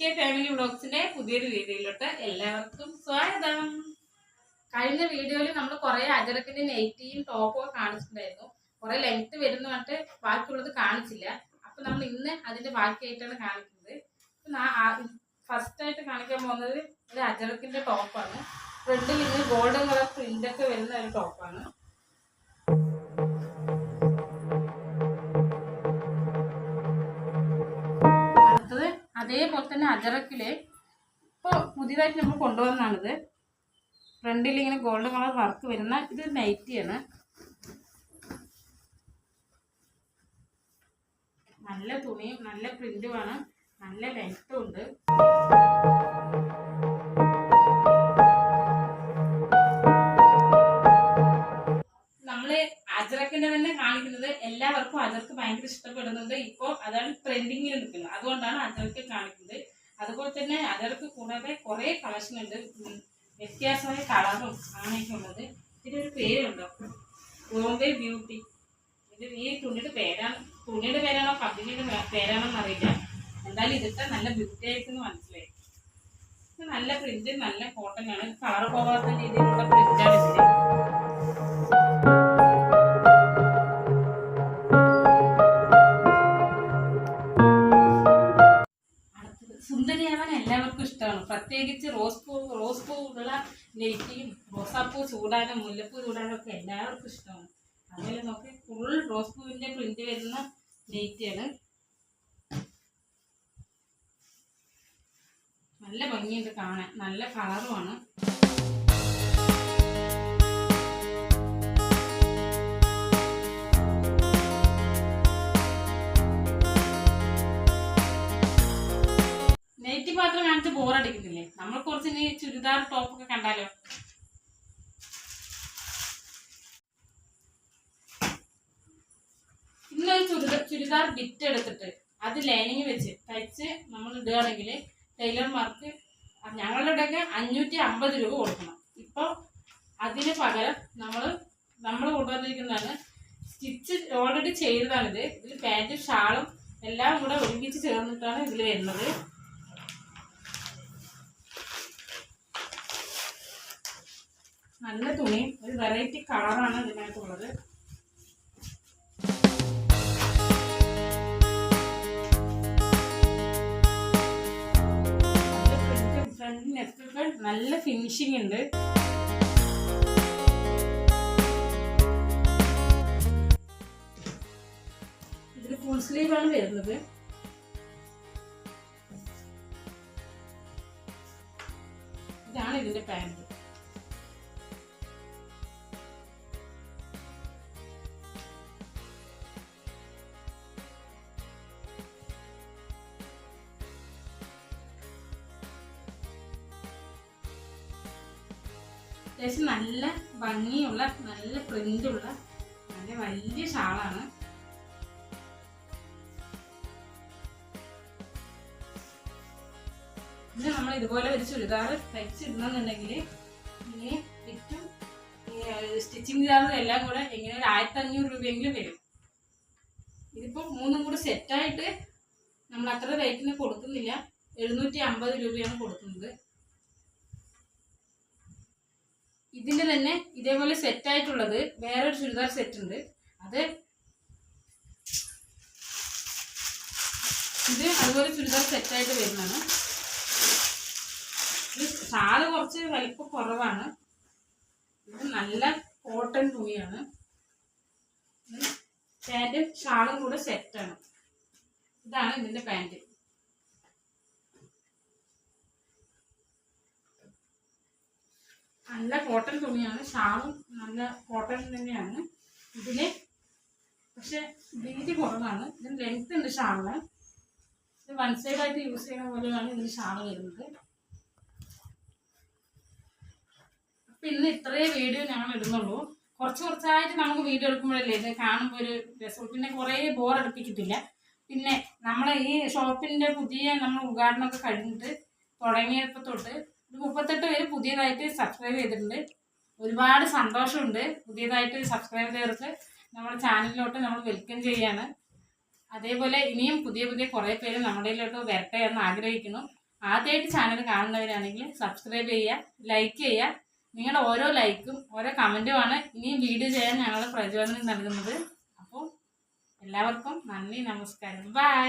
K family വ്ളോഗ്സിന്റെ പുതിയൊരു വീഡിയോയിലോട്ട് എല്ലാവർക്കും സ്വാഗതം. കഴിഞ്ഞ വീഡിയോയിൽ നമ്മൾ കുറെ അജറക്കിന്റെ നെയ്റ്റിയും ടോപ്പും ഒക്കെ കാണിച്ചിട്ടുണ്ടായിരുന്നു. കുറെ ലെങ്ത് വരുന്ന പറഞ്ഞിട്ട് ബാക്കിയുള്ളത് കാണിച്ചില്ല. അപ്പൊ നമ്മൾ ഇന്ന് അതിന്റെ ബാക്കിയായിട്ടാണ് കാണിക്കുന്നത്. ഫസ്റ്റ് ആയിട്ട് കാണിക്കാൻ പോകുന്നത് ഒരു അജറക്കിന്റെ ടോപ്പാണ്. ഫ്രണ്ടിൽ ഇങ്ങനെ ഗോൾഡൻ കളർ പ്രിന്റ് ഒക്കെ വരുന്ന ഒരു ടോപ്പാണ്. അതേപോലെ തന്നെ അജറക്കിൽ ഇപ്പോൾ പുതിയതായിട്ട് നമ്മൾ കൊണ്ടുവന്നാണിത് ഫ്രണ്ടിൽ ഇങ്ങനെ ഗോൾഡ് കളർ വർക്ക് വരുന്ന ഇത് നൈറ്റിയാണ് നല്ല തുണിയും നല്ല പ്രിന്റുമാണ്. നല്ല ലെങ്ത്തും ഉണ്ട്. എല്ലാവർക്കും അജർക്ക് ഭയങ്കര ഇഷ്ടപ്പെടുന്നുണ്ട് ഇപ്പോൾ അതാണ് ട്രെൻഡിങ്ങിൽ നിൽക്കുന്നത്. അതുകൊണ്ടാണ് അജർക്ക് കാണിക്കുന്നത്. അതുപോലെ തന്നെ അജർക്ക് കൂടാതെ കുറേ കളക്ഷൻ ഉണ്ട്. വ്യത്യാസമായ കളറും അങ്ങനെയൊക്കെ ഉള്ളത്. ഇതിനൊരു പേരുണ്ടോ? ബോംബെ ബ്യൂട്ടി ഇത് ഈ തുണിയുടെ പേരാണ്. തുണിയുടെ പേരാണോ കമ്പനിയുടെ പേരാണോ എന്നറിയില്ല എന്തായാലും ഇതിട്ട് നല്ല ബ്യൂട്ടി ആയിട്ടെന്ന് മനസ്സിലായി. നല്ല പ്രിന്റ് നല്ല കോട്ടൺ ആണ്. കളർ പോകാത്ത രീതിയിലുള്ള പ്രിന്റാണ് ഇതിൽ പ്രത്യേകിച്ച് റോസ് പൂ റോസ് പൂ ഉള്ള നെയ്റ്റിയും റോസാപ്പൂ ചൂടാനും മുല്ലപ്പൂ ചൂടാനും ഒക്കെ എല്ലാവർക്കും ഇഷ്ടമാണ്. അതുപോലെ നോക്കി ഫുൾ റോസ് പൂവിന്റെ പ്രിന്റ് വരുന്ന നെയ്റ്റിയാണ് നല്ല ഭംഗിയുണ്ട് കാണാൻ. നല്ല കളറുമാണ് മാത്രം കാണിച്ച് ബോറടിക്കുന്നില്ലേ നമ്മൾ കുറച്ച് ഇനി ചുരിദാർ ടോപ്പൊക്കെ കണ്ടാലോ? ഇന്നൊരു ചുരിദാർ ചുരിദാർ ബിറ്റ് എടുത്തിട്ട് അത് ലൈനിങ് വെച്ച് തയ്ച്ച് നമ്മൾ ഇടുകയാണെങ്കിൽ ടൈലർമാർക്ക് ഞങ്ങളുടെ ഇടയ്ക്ക് അഞ്ഞൂറ്റി അമ്പത് രൂപ കൊടുക്കണം. ഇപ്പോൾ അതിന് പകരം നമ്മൾ നമ്മൾ കൊണ്ടുവന്നിരിക്കുന്നതാണ് സ്റ്റിച്ച് ഓൾറെഡി ചെയ്തതാണിത്. ഇതിൽ പാന്റും ഷാളും എല്ലാം കൂടെ ഒരുമിച്ച് ചേർന്നിട്ടാണ് ഇതിൽ വരുന്നത്. നല്ല തുണി ഒരു വെറൈറ്റി കളറാണ് ഇതിനകത്തുള്ളത്. ഫ്രണ്ട് നല്ല ഫിനിഷിംഗ് ഉണ്ട്. ഇതിൽ ഫുൾ ആണ് വരുന്നത്. ഇതാണ് ഇതിന്റെ പാന്റ് അത്യാവശ്യം നല്ല ഭംഗിയുള്ള നല്ല പ്രിന്റുള്ള നല്ല വലിയ ഷാളാണ്. ഇത് നമ്മൾ ഇതുപോലെ ഒരു ചുരിദാർ തയ്ച്ചിടണമെന്നുണ്ടെങ്കിൽ ഇങ്ങനെ വിറ്റും സ്റ്റിച്ചിങ് ചാർജ് എല്ലാം കൂടെ എങ്ങനെ ഒരു ആയിരത്തി അഞ്ഞൂറ് രൂപയെങ്കിലും വരും. ഇതിപ്പോൾ മൂന്നും കൂടെ സെറ്റായിട്ട് നമ്മൾ അത്ര റേറ്റിന് കൊടുക്കുന്നില്ല. എഴുന്നൂറ്റി അമ്പത് രൂപയാണ് കൊടുക്കുന്നത്. ഇതിന്റെ തന്നെ ഇതേപോലെ സെറ്റ് ആയിട്ടുള്ളത് വേറൊരു ചുരിദാർ സെറ്റ് ഉണ്ട്. അത് ഇത് അതുപോലെ ചുരിദാർ സെറ്റ് ആയിട്ട് വരുന്നതാണ്. ഷാൾ കുറച്ച് വലിപ്പം കുറവാണ്. ഇത് നല്ല കോട്ടൺ തുണിയാണ്. പാന്റ് ഷാളും കൂടെ സെറ്റാണ് ഇതാണ് ഇതിന്റെ പാന്റ് നല്ല കോട്ടൺ തുണിയാണ്. ഷാളും നല്ല കോട്ടൺ തന്നെയാണ്. ഇതിന് പക്ഷെ വീതി കുറവാണ്. ഇതിന് ലെങ്ത് ഉണ്ട് ഷാളിന്. ഇത് വൺ സൈഡ് ആയിട്ട് യൂസ് ചെയ്യുന്ന പോലെയാണ് ഇതിന് ഷാൾ വരുന്നത്. അപ്പൊ ഇന്ന് ഇത്രയേ വീഡിയോ ഞങ്ങൾ ഇടുന്നുള്ളൂ. കുറച്ച് കുറച്ചായിട്ട് നമുക്ക് വീഡിയോ എടുക്കുമ്പോഴല്ലേ ഇത് കാണുമ്പോൾ ഒരു രസം. പിന്നെ കുറേ ബോർ അടുപ്പിക്കത്തില്ല. പിന്നെ നമ്മളെ ഈ ഷോപ്പിന്റെ പുതിയ നമ്മൾ ഉദ്ഘാടനമൊക്കെ കഴിഞ്ഞിട്ട് തുടങ്ങിയപ്പോൾ തൊട്ട് മുപ്പത്തെട്ട് പേര് പുതിയതായിട്ട് സബ്സ്ക്രൈബ് ചെയ്തിട്ടുണ്ട്. ഒരുപാട് സന്തോഷമുണ്ട് പുതിയതായിട്ട് സബ്സ്ക്രൈബ് ചെയ്തവർക്ക് നമ്മുടെ ചാനലിലോട്ട് നമ്മൾ വെൽക്കം ചെയ്യാണ് അതേപോലെ ഇനിയും പുതിയ പുതിയ കുറേ പേര് നമ്മുടെ ഇതിലോട്ട് വരട്ടെ എന്ന് ആഗ്രഹിക്കുന്നു. ആദ്യമായിട്ട് ചാനൽ കാണുന്നവരാണെങ്കിൽ സബ്സ്ക്രൈബ് ചെയ്യുക ലൈക്ക് ചെയ്യുക. നിങ്ങളുടെ ഓരോ ലൈക്കും ഓരോ കമന്റുമാണ് ഇനിയും വീഡിയോ ചെയ്യാൻ ഞങ്ങൾ പ്രചോദനം നൽകുന്നത്. അപ്പോൾ എല്ലാവർക്കും നന്ദി നമസ്കാരം. ബൈ